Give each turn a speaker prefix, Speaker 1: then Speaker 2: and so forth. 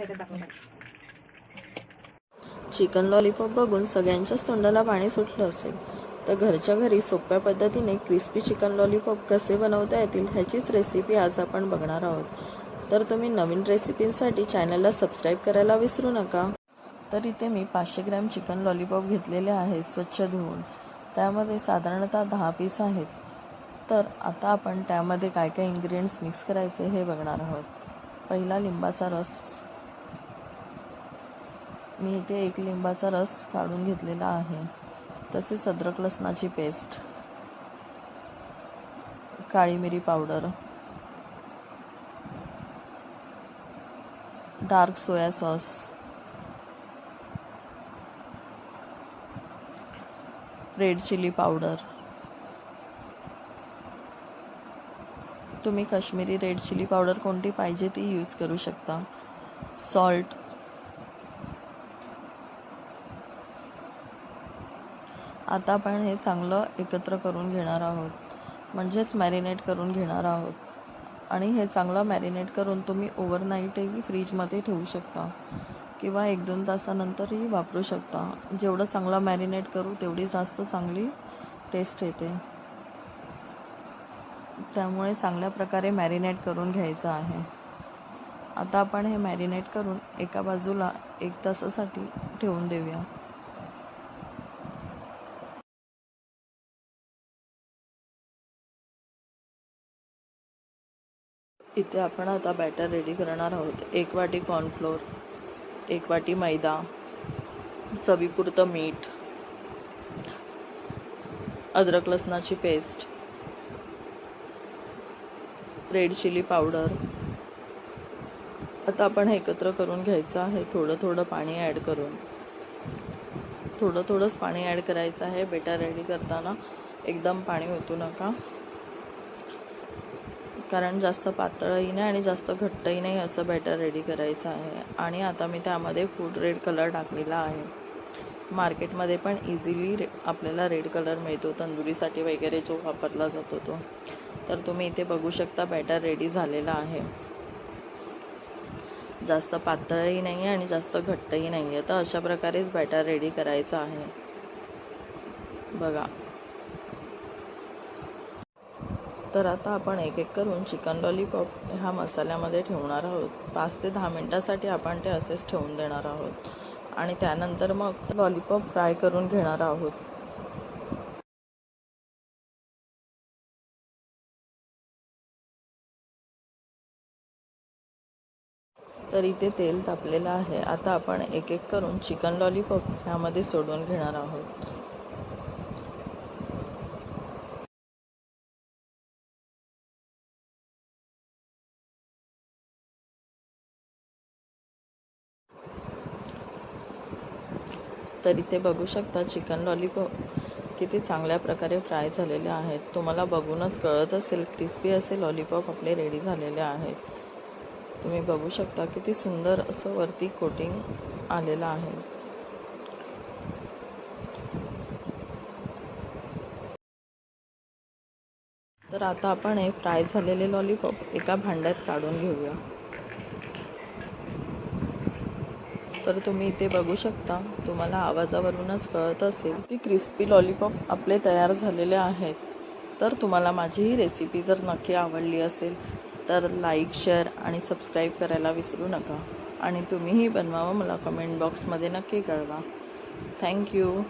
Speaker 1: आता ह्याच्यात
Speaker 2: chicken lollipop बघून सगळ्यांच्याच तोंडाला पाणी सुटलं असेल. तर घरच्या घरी सोप्या पद्धतीने क्रिस्पी चिकन लॉलीपॉप कसे बनवता येतील ह्याचीच रेसिपी आज आपण बघणार आहोत. तर तुम्ही नवीन रेसिपींसाठी चॅनलला सबस्क्राईब करायला विसरू नका. तर इथे मी पाचशे ग्रॅम चिकन लॉलीपॉप घेतलेले आहेत स्वच्छ धुवून. त्यामध्ये साधारणतः दहा पीस आहेत. तर आता आपण त्यामध्ये काय काय इन्ग्रेडियंट्स मिक्स करायचे हे बघणार आहोत. पहिला लिंबाचा रस. मी इथे एक लिंबाचा रस काढून घेतलेला आहे. तसेच अद्रक लसणाची पेस्ट काळी मिरी powder dark soya sauce red chilli powder. तुम्ही काश्मीरी रेड चिली पावडर कोणती पाहिजे ती यूज करू शकता. सॉल्ट आता आपण हे चांगलं एकत्र करून घेणार आहोत. म्हणजेच मॅरिनेट करून घेणार आहोत. आणि हे चांगलं मॅरिनेट करून तुम्ही ओव्हरनाईटही फ्रीजमध्ये ठेवू शकता. किंवा एक दोन तासानंतरही वापरू शकता. जेवढं चांगलं मॅरिनेट करू तेवढी जास्त चांगली टेस्ट येते. त्यामुळे चांगल्या प्रकारे मॅरिनेट करून घ्यायचं आहे. आता आपण हे मॅरिनेट करून एका बाजूला एक तासासाठी ठेवून देऊया. इथे आपण आता बॅटर रेडी करणार आहोत. एक वाटी कॉर्नफ्लोअर एक वाटी मैदा चवीपुरतं मीठ अद्रक लसणाची पेस्ट रेड चिली पावडर आता आपण हे एकत्र करून घ्यायचं आहे. थोडं थोडं पाणी ॲड करून. थोडं थोडंच पाणी ॲड करायचं आहे. बेटर रेडी करताना एकदम पाणी ओतू नका. कारण जास्त पातळही नाही आणि जास्त घट्टही नाही असं बॅटर रेडी करायचं आहे. आणि आता मी त्यामध्ये फूड रेड कलर टाकलेला आहे. मार्केटमध्ये पण इझिली रे आपल्याला रेड कलर मिळतो. तंदुरीसाठी वगैरे जो वापरला जातो तो. तर तुम्ही इथे बघू शकता बॅटर रेडी झालेला आहे. जास्त पातळही नाही आहे आणि जास्त घट्टही नाही आहे. तर अशा प्रकारेच बॅटर रेडी करायचं आहे. बघा. तर आता आपण एक एक करून चिकन लॉलीपॉप ह्या मसाल्यामध्ये ठेवणार आहोत. पाच ते दहा मिनटासाठी आपण ते असेच ठेवून देणार आहोत. आणि त्यानंतर मग लॉलीपॉप फ्राय करून घेणार आहोत. तर इथे तेल तापलेलं आहे. आता आपण एक एक करून चिकन लॉलीपॉप ह्यामध्ये सोडून घेणार आहोत. तर इथे बघू शकता चिकन लॉलीपॉप किती चांगल्या प्रकारे फ्राय झालेले आहेत. तुम्हाला बघूनच कळत असेल क्रिस्पी असे लॉलीपॉप आपले रेडी झालेले आहेत. तुम्ही बघू शकता किती सुंदर असं वरती कोटिंग आलेलं आहे. तर आता आपण हे फ्राय झालेले लॉलीपॉप एका भांड्यात काढून घेऊया. तर तुम्ही इथे बघू शकता. तुम्हाला आवाजावरूनच कळत असेल. ती क्रिस्पी लॉलीपॉप आपले तयार झालेले आहेत. तर तुम्हाला माझी ही रेसिपी जर नक्की आवडली असेल तर लाईक शेअर आणि सबस्क्राईब करायला विसरू नका. आणि तुम्हीही बनवावं मला कमेंट बॉक्समध्ये नक्की कळवा. थँक्यू